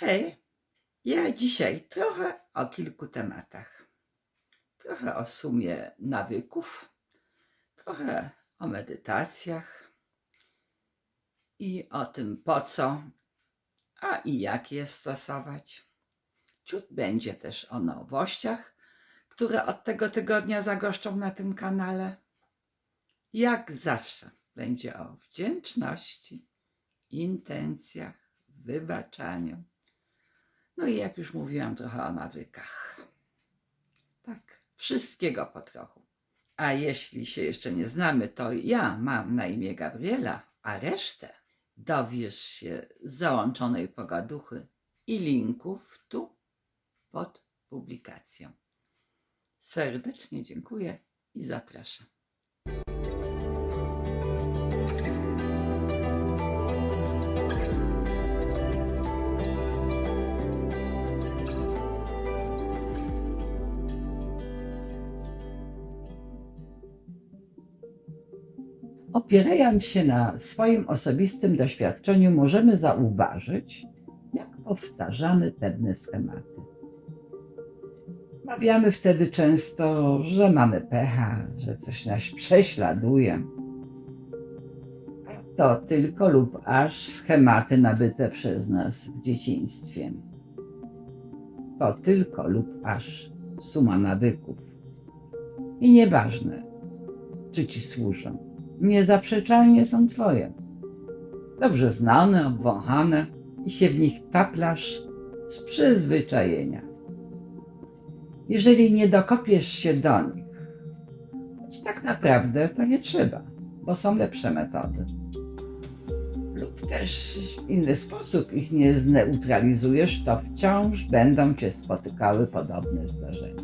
Hej, ja dzisiaj trochę o kilku tematach. Trochę o sumie nawyków, trochę o medytacjach i o tym po co, a i jak je stosować. Ciut będzie też o nowościach, które od tego tygodnia zagoszczą na tym kanale. Jak zawsze będzie o wdzięczności, intencjach, wybaczaniu. No i jak już mówiłam, trochę o nawykach. Tak, wszystkiego po trochu. A jeśli się jeszcze nie znamy, to ja mam na imię Gabriela, a resztę dowiesz się z załączonej pogaduchy i linków tu pod publikacją. Serdecznie dziękuję i zapraszam. Opierając się na swoim osobistym doświadczeniu, możemy zauważyć, jak powtarzamy pewne schematy. Mawiamy wtedy często, że mamy pecha, że coś nas prześladuje. To tylko lub aż schematy nabyte przez nas w dzieciństwie. To tylko lub aż suma nawyków. I nieważne, czy ci służą niezaprzeczalnie są Twoje. Dobrze znane, obwąchane i się w nich taplasz z przyzwyczajenia. Jeżeli nie dokopiesz się do nich, choć tak naprawdę to nie trzeba, bo są lepsze metody. Lub też w inny sposób ich nie zneutralizujesz, to wciąż będą cię spotykały podobne zdarzenia.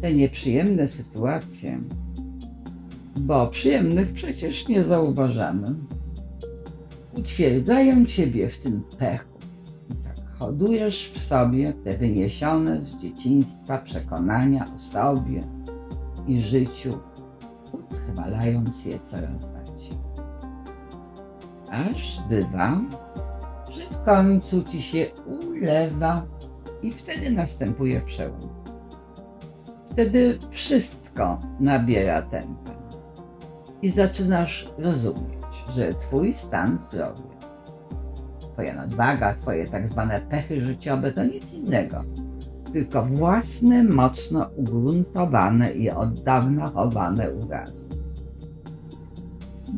Te nieprzyjemne sytuacje bo przyjemnych przecież nie zauważamy. Utwierdzają ciebie w tym pechu. I tak hodujesz w sobie te wyniesione z dzieciństwa przekonania o sobie i życiu, utrwalając je coraz bardziej. Aż bywa, że w końcu ci się ulewa i wtedy następuje przełom. Wtedy wszystko nabiera tempa i zaczynasz rozumieć, że Twój stan zdrowia, Twoja nadwaga, Twoje tak zwane pechy życiowe to nic innego, tylko własne, mocno ugruntowane i od dawna chowane urazy.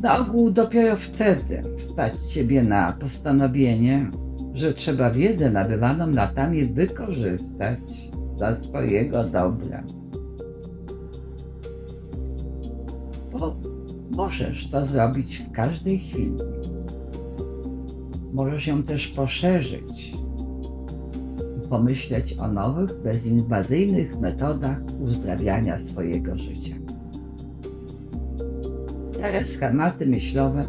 Na ogół dopiero wtedy stać Ciebie na postanowienie, że trzeba wiedzę nabywaną latami wykorzystać dla swojego dobra. Możesz to zrobić w każdej chwili. Możesz ją też poszerzyć i pomyśleć o nowych, bezinwazyjnych metodach uzdrawiania swojego życia. Stare schematy myślowe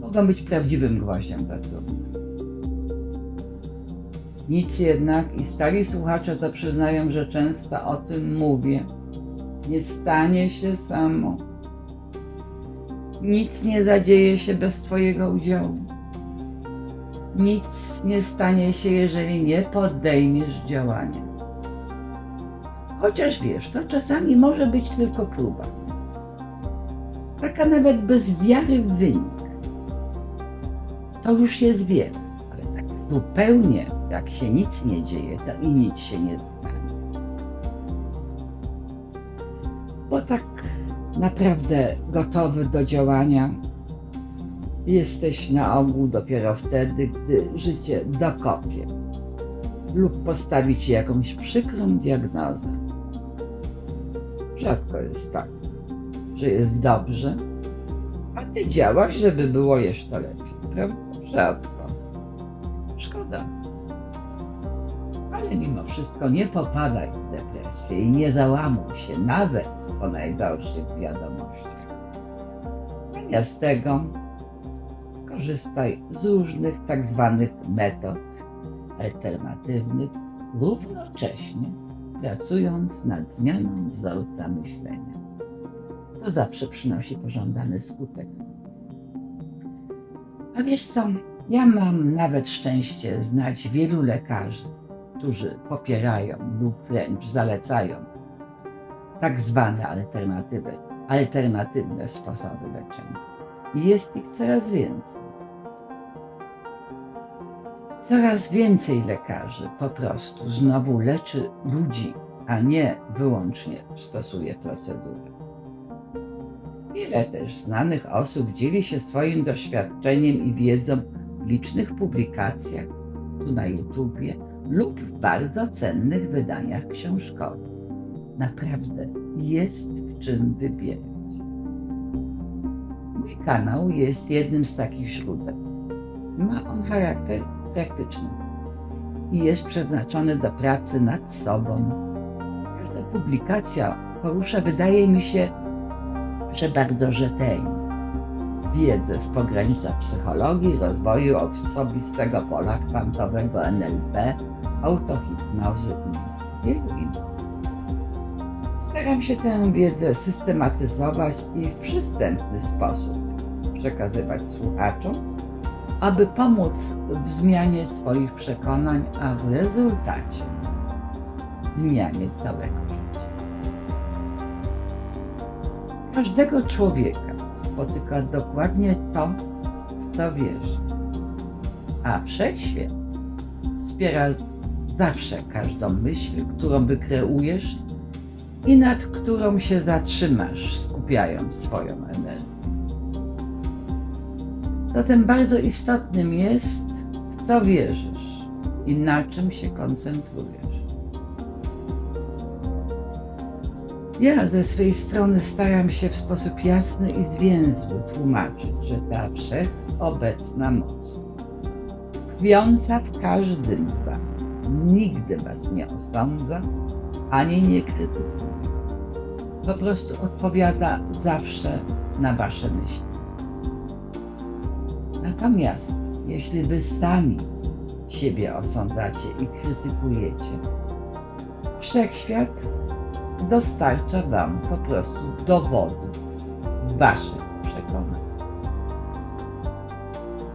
mogą być prawdziwym gwoździem do trumny. Nic jednak i stali słuchacze zaprzyznają, że często o tym mówię. Nie stanie się samo nic nie zadzieje się bez Twojego udziału. Nic nie stanie się, jeżeli nie podejmiesz działania. Chociaż wiesz, to czasami może być tylko próba. Taka nawet bez wiary w wynik. To już jest wiele, ale tak zupełnie jak się nic nie dzieje, to i nic się nie stanie. Naprawdę gotowy do działania, jesteś na ogół dopiero wtedy, gdy życie dokopie lub postawi ci jakąś przykrą diagnozę. Rzadko jest tak, że jest dobrze, a ty działasz, żeby było jeszcze lepiej, prawda? Rzadko. Szkoda. Ale mimo wszystko nie popadaj w depresję i nie załamuj się nawet po najgorszych wiadomościach. Zamiast tego skorzystaj z różnych tak zwanych metod alternatywnych, równocześnie pracując nad zmianą wzorca myślenia. To zawsze przynosi pożądany skutek. A wiesz co? Ja mam nawet szczęście znać wielu lekarzy, którzy popierają lub wręcz zalecają tak zwane alternatywy, alternatywne sposoby leczenia. I jest ich coraz więcej. Coraz więcej lekarzy po prostu znowu leczy ludzi, a nie wyłącznie stosuje procedury. Wiele też znanych osób dzieli się swoim doświadczeniem i wiedzą w licznych publikacjach, tu na YouTubie lub w bardzo cennych wydaniach książkowych. Naprawdę jest w czym wybierać. Mój kanał jest jednym z takich źródeł. Ma on charakter praktyczny i jest przeznaczony do pracy nad sobą. Każda publikacja porusza, wydaje mi się, że bardzo rzetelnie wiedzę z pogranicza psychologii, rozwoju osobistego pola kwantowego NLP, autohipnozy i wielu innych. Staram się tę wiedzę systematyzować i w przystępny sposób przekazywać słuchaczom, aby pomóc w zmianie swoich przekonań, a w rezultacie zmianie całego życia. Każdego człowieka spotyka dokładnie to, w co wierzy, a wszechświat wspiera zawsze każdą myśl, którą wykreujesz i nad którą się zatrzymasz, skupiając swoją energię. Zatem bardzo istotnym jest, w co wierzysz i na czym się koncentrujesz. Ja ze swej strony staram się w sposób jasny i zwięzły tłumaczyć, że ta wszechobecna moc, tkwiąca w każdym z Was, nigdy Was nie osądza ani nie krytykuje. Po prostu odpowiada zawsze na Wasze myśli. Natomiast jeśli Wy sami siebie osądzacie i krytykujecie, wszechświat dostarcza Wam po prostu dowodów Waszych przekonań.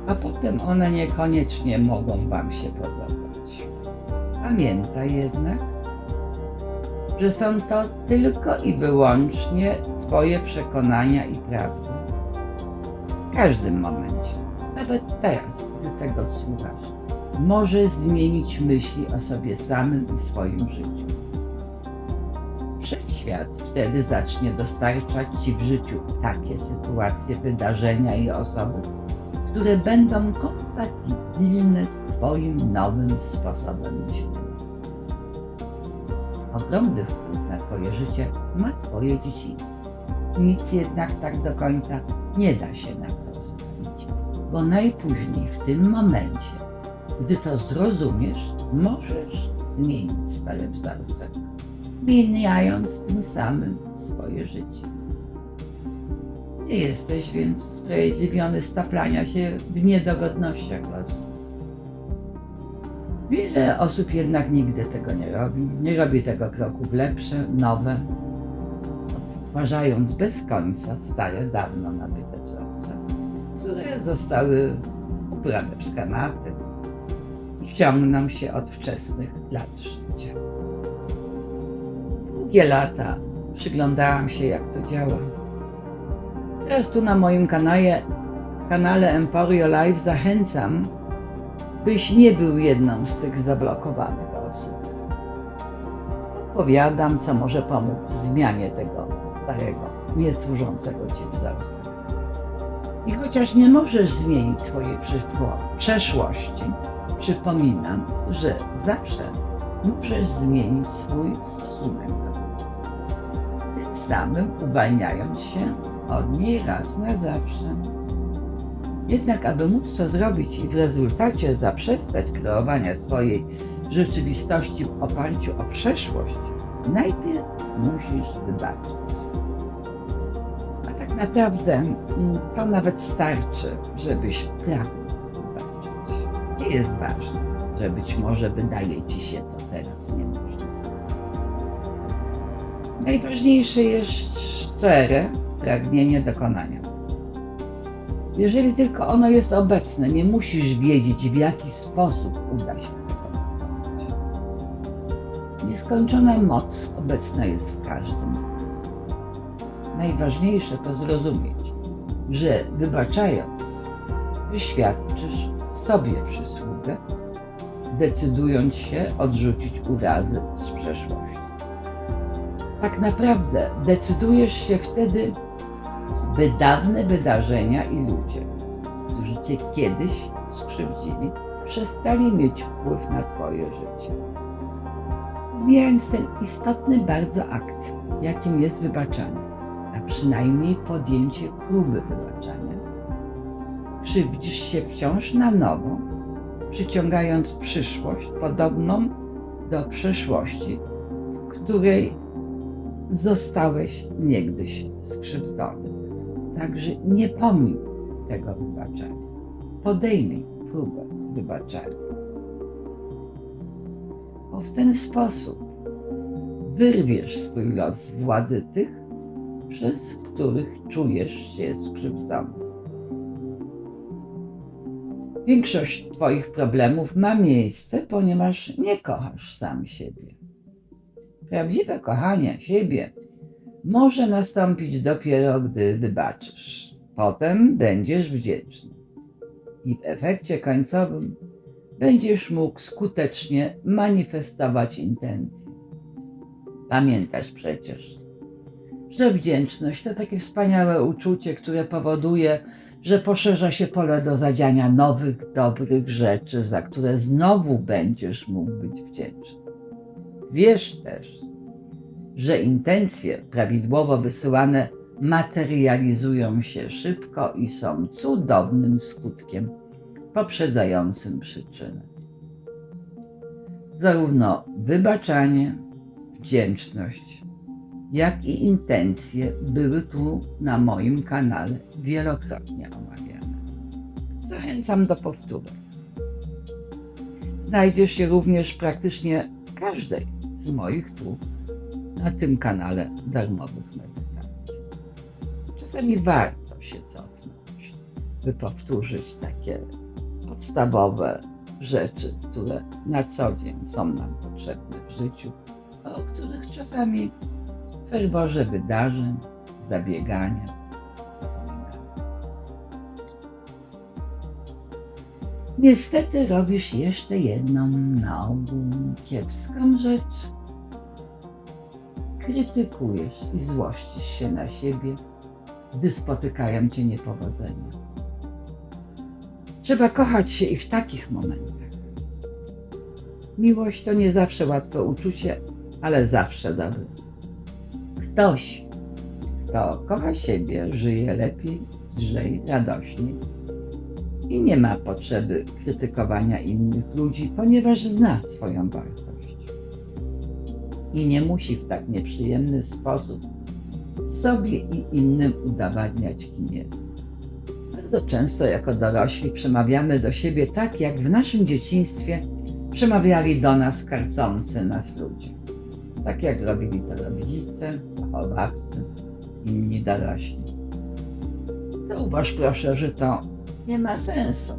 A potem one niekoniecznie mogą Wam się podobać. Pamiętaj jednak, że są to tylko i wyłącznie Twoje przekonania i prawdy. W każdym momencie, nawet teraz, gdy tego słuchasz, możesz zmienić myśli o sobie samym i swoim życiu. Wszechświat wtedy zacznie dostarczać Ci w życiu takie sytuacje, wydarzenia i osoby, które będą kompatybilne z Twoim nowym sposobem myślenia. Ogromny wpływ na Twoje życie ma Twoje dzieciństwo. Nic jednak tak do końca nie da się na to ustalić, bo najpóźniej w tym momencie, gdy to zrozumiesz, możesz zmienić stare wzorce, zmieniając tym samym swoje życie. Nie jesteś więc usprawiedliwiony z taplania się w niedogodnościach losu. Wiele osób jednak nigdy tego nie robi. Nie robi tego kroku w lepsze, nowe, odtwarzając bez końca stare, dawno nabyte wzorce, które zostały ubrane w schematy i ciągną się od wczesnych lat życia. Długie lata przyglądałam się, jak to działa. Teraz tu na moim kanale, kanale Emporio Live zachęcam, byś nie był jedną z tych zablokowanych osób. Opowiadam, co może pomóc w zmianie tego starego, niesłużącego ci wzorca. I chociaż nie możesz zmienić swojej przeszłości, przypominam, że zawsze możesz zmienić swój stosunek do samym uwalniając się od niej raz na zawsze. Jednak, aby móc to zrobić i w rezultacie zaprzestać kreowania swojej rzeczywistości w oparciu o przeszłość, najpierw musisz wybaczyć. A tak naprawdę mm, to nawet starczy, żebyś pragnął wybaczyć. Nie jest ważne, że być może wydaje ci się to Najważniejsze jest szczere pragnienie dokonania. Jeżeli tylko ono jest obecne, nie musisz wiedzieć, w jaki sposób uda się tego wykonać. Nieskończona moc obecna jest w każdym z nas. Najważniejsze to zrozumieć, że wybaczając, wyświadczysz sobie przysługę, decydując się odrzucić urazy z przeszłości. Tak naprawdę decydujesz się wtedy, by dawne wydarzenia i ludzie, którzy cię kiedyś skrzywdzili, przestali mieć wpływ na twoje życie. Pomijając ten istotny bardzo akt, jakim jest wybaczanie, a przynajmniej podjęcie próby wybaczania, krzywdzisz się wciąż na nowo, przyciągając przyszłość podobną do przeszłości, w której zostałeś niegdyś skrzywdzony. Także nie pomij tego wybaczenia. Podejmij próbę wybaczenia. Bo w ten sposób wyrwiesz swój los z władzy tych, przez których czujesz się skrzywdzony. Większość Twoich problemów ma miejsce, ponieważ nie kochasz sam siebie. Prawdziwe kochanie siebie może nastąpić dopiero, gdy wybaczysz. Potem będziesz wdzięczny. I w efekcie końcowym będziesz mógł skutecznie manifestować intencje. Pamiętasz przecież, że wdzięczność to takie wspaniałe uczucie, które powoduje, że poszerza się pole do zadziania nowych, dobrych rzeczy, za które znowu będziesz mógł być wdzięczny. Wiesz też, że intencje prawidłowo wysyłane materializują się szybko i są cudownym skutkiem poprzedzającym przyczynę. Zarówno wybaczanie, wdzięczność, jak i intencje były tu na moim kanale wielokrotnie omawiane. Zachęcam do powtórek. Znajdziesz je również praktycznie każdej z moich tu na tym kanale darmowych medytacji. Czasami warto się cofnąć, by powtórzyć takie podstawowe rzeczy, które na co dzień są nam potrzebne w życiu, o których czasami w ferworze wydarzeń, zabiegania. Niestety robisz jeszcze jedną ogół kiepską rzecz. Krytykujesz i złościsz się na siebie, gdy spotykają cię niepowodzenia. Trzeba kochać się i w takich momentach. Miłość to nie zawsze łatwe uczucie, ale zawsze dobre. Ktoś, kto kocha siebie, żyje lepiej, lżej, radośniej i nie ma potrzeby krytykowania innych ludzi, ponieważ zna swoją wartość. I nie musi w tak nieprzyjemny sposób sobie i innym udowadniać, kim jest. Bardzo często jako dorośli przemawiamy do siebie tak, jak w naszym dzieciństwie przemawiali do nas karcący nas ludzie. Tak jak robili to rodzice, wychowawcy, inni dorośli. Zauważ proszę, że to nie ma sensu.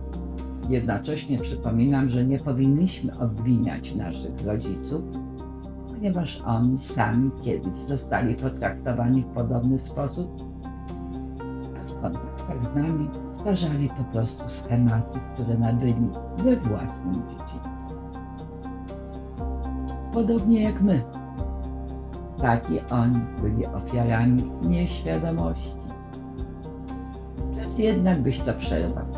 Jednocześnie przypominam, że nie powinniśmy obwiniać naszych rodziców, ponieważ oni sami kiedyś zostali potraktowani w podobny sposób, w kontaktach z nami powtarzali po prostu schematy, które nabyli we własnym dzieciństwie. Podobnie jak my. Tak i oni byli ofiarami nieświadomości. Czas jednak byś to przerwał.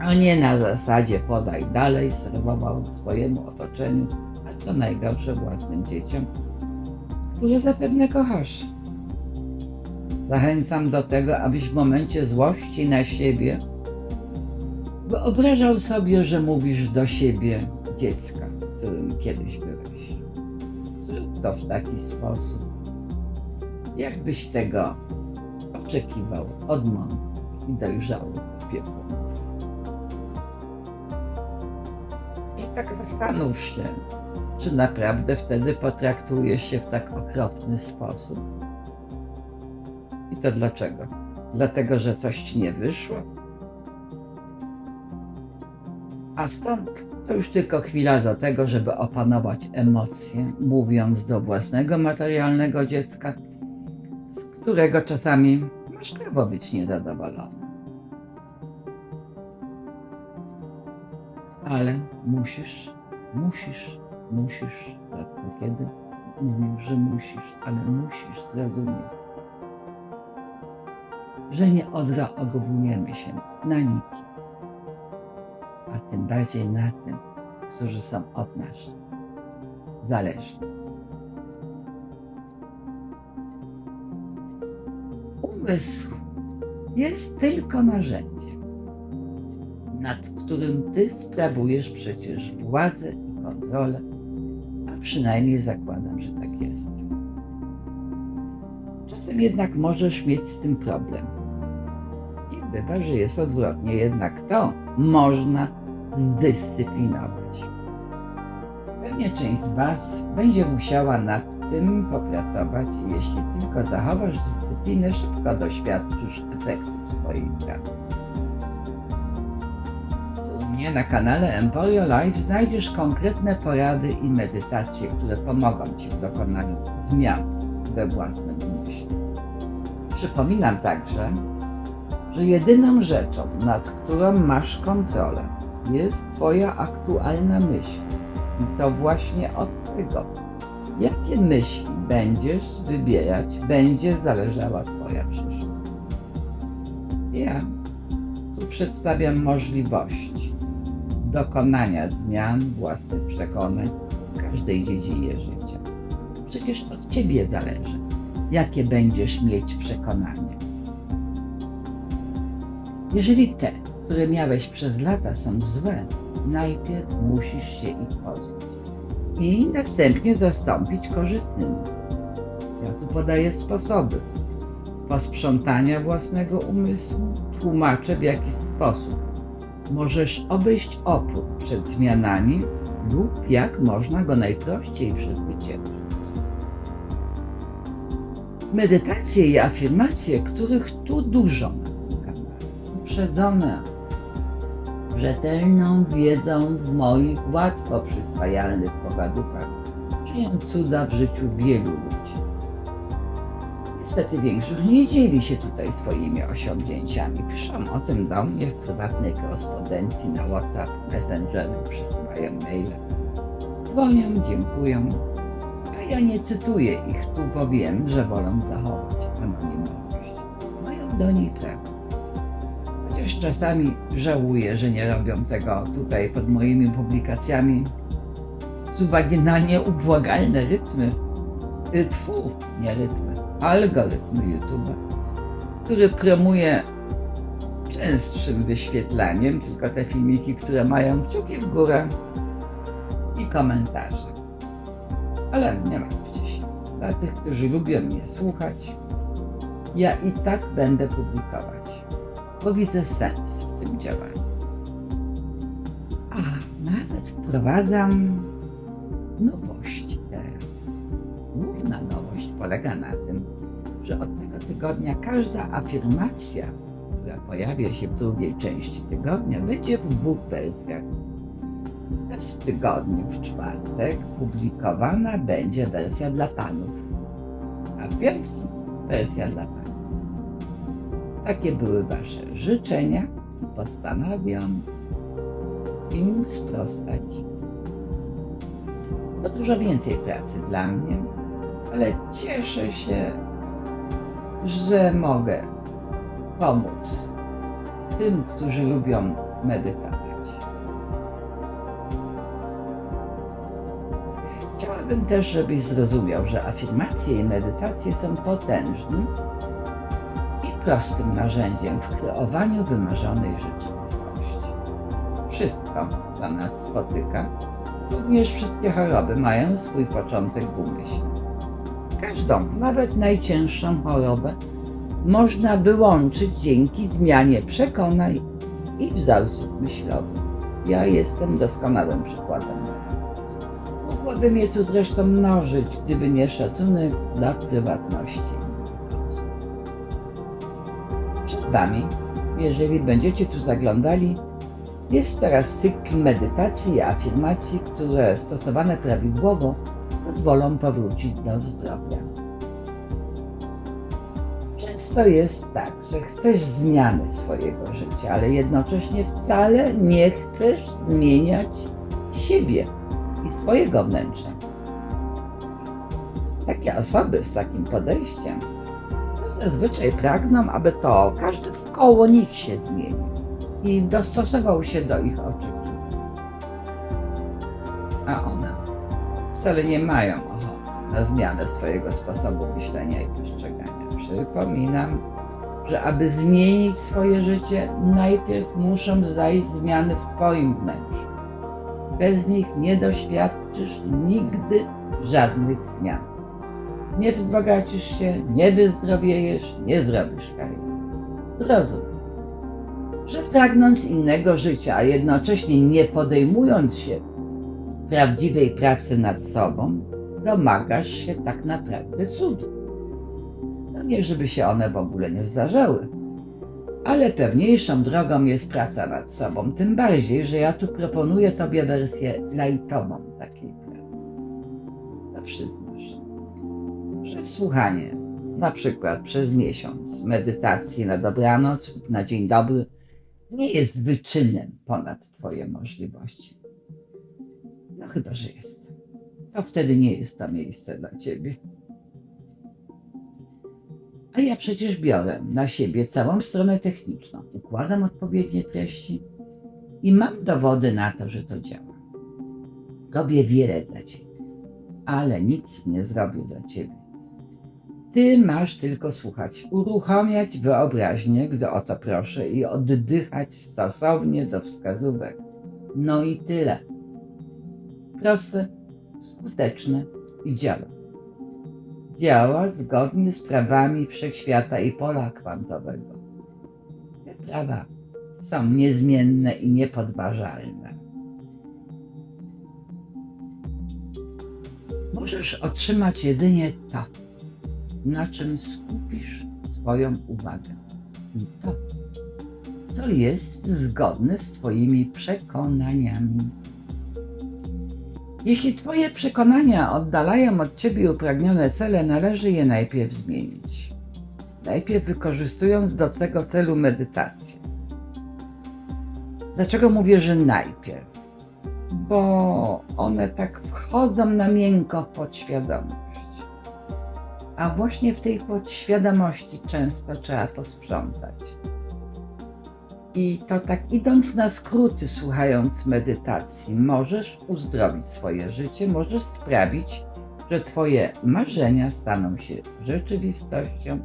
A nie na zasadzie podaj dalej, serwował swojemu otoczeniu, a co najgorsze własnym dzieciom, które zapewne kochasz. Zachęcam do tego, abyś w momencie złości na siebie wyobrażał sobie, że mówisz do siebie dziecka, którym kiedyś byłeś. Zrób to w taki sposób, jakbyś tego oczekiwał od mądrych i dojrzałych opiekunów. Tak zastanów się, czy naprawdę wtedy potraktujesz się w tak okropny sposób. I to dlaczego? dlatego że coś ci nie wyszło. A stąd to już tylko chwila do tego, żeby opanować emocje, mówiąc do własnego materialnego dziecka, z którego czasami masz prawo być niezadowolony. Ale musisz, musisz, musisz, rzadko kiedy? Mówił, że musisz, ale musisz zrozumieć, że nie odreagowujemy się na nic, a tym bardziej na tym, którzy są od nas zależni. Umysł jest tylko narzędziem, nad którym ty sprawujesz przecież władzę i kontrolę, a przynajmniej zakładam, że tak jest. Czasem jednak możesz mieć z tym problem. I bywa, że jest odwrotnie, jednak to można zdyscyplinować. Pewnie część z Was będzie musiała nad tym popracować jeśli tylko zachowasz dyscyplinę, szybko doświadczysz efektów swojej pracy. Mnie na kanale Emporio Life znajdziesz konkretne porady i medytacje, które pomogą Ci w dokonaniu zmian we własnym umyśle. Przypominam także, że jedyną rzeczą, nad którą masz kontrolę, jest Twoja aktualna myśl. I to właśnie od tego, jakie myśli będziesz wybierać, będzie zależała Twoja przyszłość. Ja tu przedstawiam możliwość dokonania zmian własnych przekonań w każdej dziedzinie życia. Przecież od Ciebie zależy, jakie będziesz mieć przekonania. Jeżeli te, które miałeś przez lata są złe, najpierw musisz się ich pozbyć i następnie zastąpić korzystnymi. Ja tu podaję sposoby posprzątania własnego umysłu, tłumaczę w jaki sposób możesz obejść opór przed zmianami lub jak można go najprościej przezwyciężyć. Medytacje i afirmacje, których tu dużo na uprzedzone rzetelną wiedzą w moich łatwo przyswajalnych pogadukach, czynią cuda w życiu wielu ludzi. Niestety większość nie dzieli się tutaj swoimi osiągnięciami. Piszą o tym do mnie w prywatnej korespondencji na WhatsApp, Messengery, przysyłają maile. Dzwonią, dziękują, a ja nie cytuję ich tu, bo wiem, że wolą zachować anonimowość. Mają do niej prawo. Chociaż czasami żałuję, że nie robią tego tutaj pod moimi publikacjami z uwagi na nieubłagalne rytmy, rytmu, nie rytmy, algorytmy YouTube, który promuje częstszym wyświetlaniem tylko te filmiki, które mają kciuki w górę i komentarze. Ale nie martwcie się. Dla tych, którzy lubią mnie słuchać, ja i tak będę publikować, bo widzę sens w tym działaniu. A nawet wprowadzam nowości teraz. Główna nowość polega na tym, że od tego tygodnia każda afirmacja, która pojawia się w drugiej części tygodnia, będzie w dwóch wersjach. Raz w tygodniu, w czwartek, publikowana będzie wersja dla panów, a w piątki wersja dla panów. Takie były Wasze życzenia i postanawiam im sprostać. To dużo więcej pracy dla mnie, ale cieszę się, że mogę pomóc tym, którzy lubią medytować. Chciałabym też, żebyś zrozumiał, że afirmacje i medytacje są potężnym i prostym narzędziem w kreowaniu wymarzonej rzeczywistości. Wszystko, co nas spotyka, również wszystkie choroby mają swój początek w umyśle. Każdą, nawet najcięższą chorobę, można wyłączyć dzięki zmianie przekonań i wzorców myślowych. Ja jestem doskonałym przykładem. Mogłabym je tu zresztą mnożyć, gdyby nie szacunek dla prywatności. osób. Wami, jeżeli będziecie tu zaglądali, jest teraz cykl medytacji i afirmacji, które stosowane prawidłowo pozwolą powrócić do zdrowia. Często jest tak, że chcesz zmiany swojego życia, ale jednocześnie wcale nie chcesz zmieniać siebie i swojego wnętrza. Takie osoby z takim podejściem no zazwyczaj pragną, aby to każdy wkoło nich się zmienił i dostosował się do ich oczekiwań. A one wcale nie mają ochoty na zmianę swojego sposobu myślenia i postrzegania. Przypominam, że aby zmienić swoje życie, najpierw muszą zajść zmiany w Twoim wnętrzu. Bez nich nie doświadczysz nigdy żadnych zmian. Nie wzbogacisz się, nie wyzdrowiejesz, nie zrobisz kariery. Zrozum, że pragnąc innego życia, a jednocześnie nie podejmując się prawdziwej pracy nad sobą, domagasz się tak naprawdę cudu. No nie, żeby się one w ogóle nie zdarzały, ale pewniejszą drogą jest praca nad sobą. Tym bardziej, że ja tu proponuję Tobie wersję lajtową takiej pracy. To przyznasz, że słuchanie, na przykład przez miesiąc, medytacji na dobranoc lub na dzień dobry, nie jest wyczynem ponad Twoje możliwości. Chyba, że jest. To wtedy nie jest to miejsce dla Ciebie. A ja przecież biorę na siebie całą stronę techniczną, układam odpowiednie treści i mam dowody na to, że to działa. Robię wiele dla Ciebie, ale nic nie zrobię dla Ciebie. Ty masz tylko słuchać, uruchamiać wyobraźnię, gdy o to proszę, i oddychać stosownie do wskazówek. No i tyle. Proste, skuteczne i działa. Działa zgodnie z prawami wszechświata i pola kwantowego. Te prawa są niezmienne i niepodważalne. Możesz otrzymać jedynie to, na czym skupisz swoją uwagę. I to, co jest zgodne z Twoimi przekonaniami. Jeśli Twoje przekonania oddalają od Ciebie upragnione cele, należy je najpierw zmienić. Najpierw wykorzystując do tego celu medytację. Dlaczego mówię, że najpierw? Bo one tak wchodzą na miękko w podświadomość. A właśnie w tej podświadomości często trzeba posprzątać. I to tak idąc na skróty, słuchając medytacji, możesz uzdrowić swoje życie, możesz sprawić, że Twoje marzenia staną się rzeczywistością,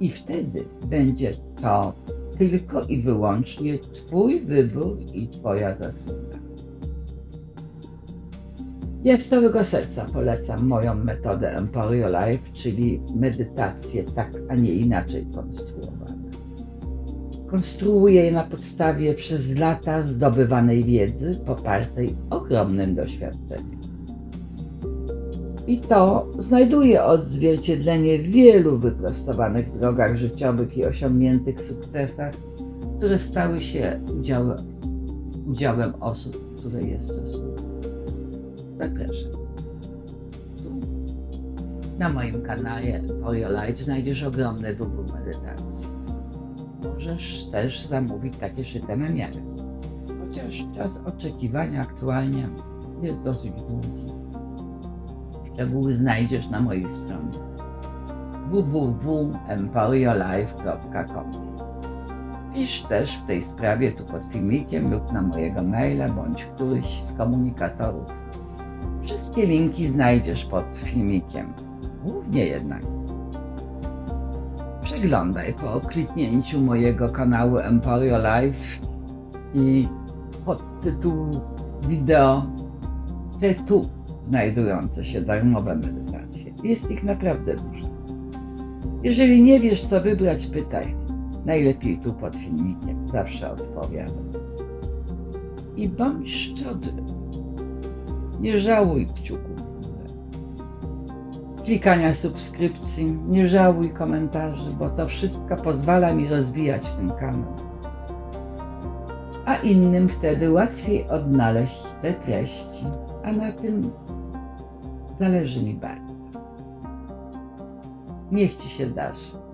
i wtedy będzie to tylko i wyłącznie Twój wybór i Twoja zasługa. Ja z całego serca polecam moją metodę Emporio Life, czyli medytację tak, a nie inaczej konstruowaną. Konstruuję je na podstawie przez lata zdobywanej wiedzy, popartej ogromnym doświadczeniem. I to znajduje odzwierciedlenie w wielu wyprostowanych drogach życiowych i osiągniętych sukcesach, które stały się udziałem, udziałem osób, które je stosują. Zapraszam. Tu na moim kanale Oyo Life znajdziesz ogromny wybór medytacji. Możesz też zamówić takie szyte namiary. Chociaż czas oczekiwania aktualnie jest dosyć długi. Szczegóły znajdziesz na mojej stronie www.emporiolife.com Pisz też w tej sprawie tu pod filmikiem lub na mojego maila bądź któryś z komunikatorów. Wszystkie linki znajdziesz pod filmikiem. Głównie jednak przeglądaj po kliknięciu mojego kanału Emporio Live i pod tytuł wideo te tu znajdujące się darmowe medytacje. Jest ich naprawdę dużo. Jeżeli nie wiesz, co wybrać, pytaj. Najlepiej tu pod filmikiem. Zawsze odpowiadam. I bądź szczodry. Nie żałuj kciuków. Klikania subskrypcji, nie żałuj komentarzy, bo to wszystko pozwala mi rozwijać ten kanał. A innym wtedy łatwiej odnaleźć te treści, a na tym zależy mi bardzo. Niech Ci się darzy.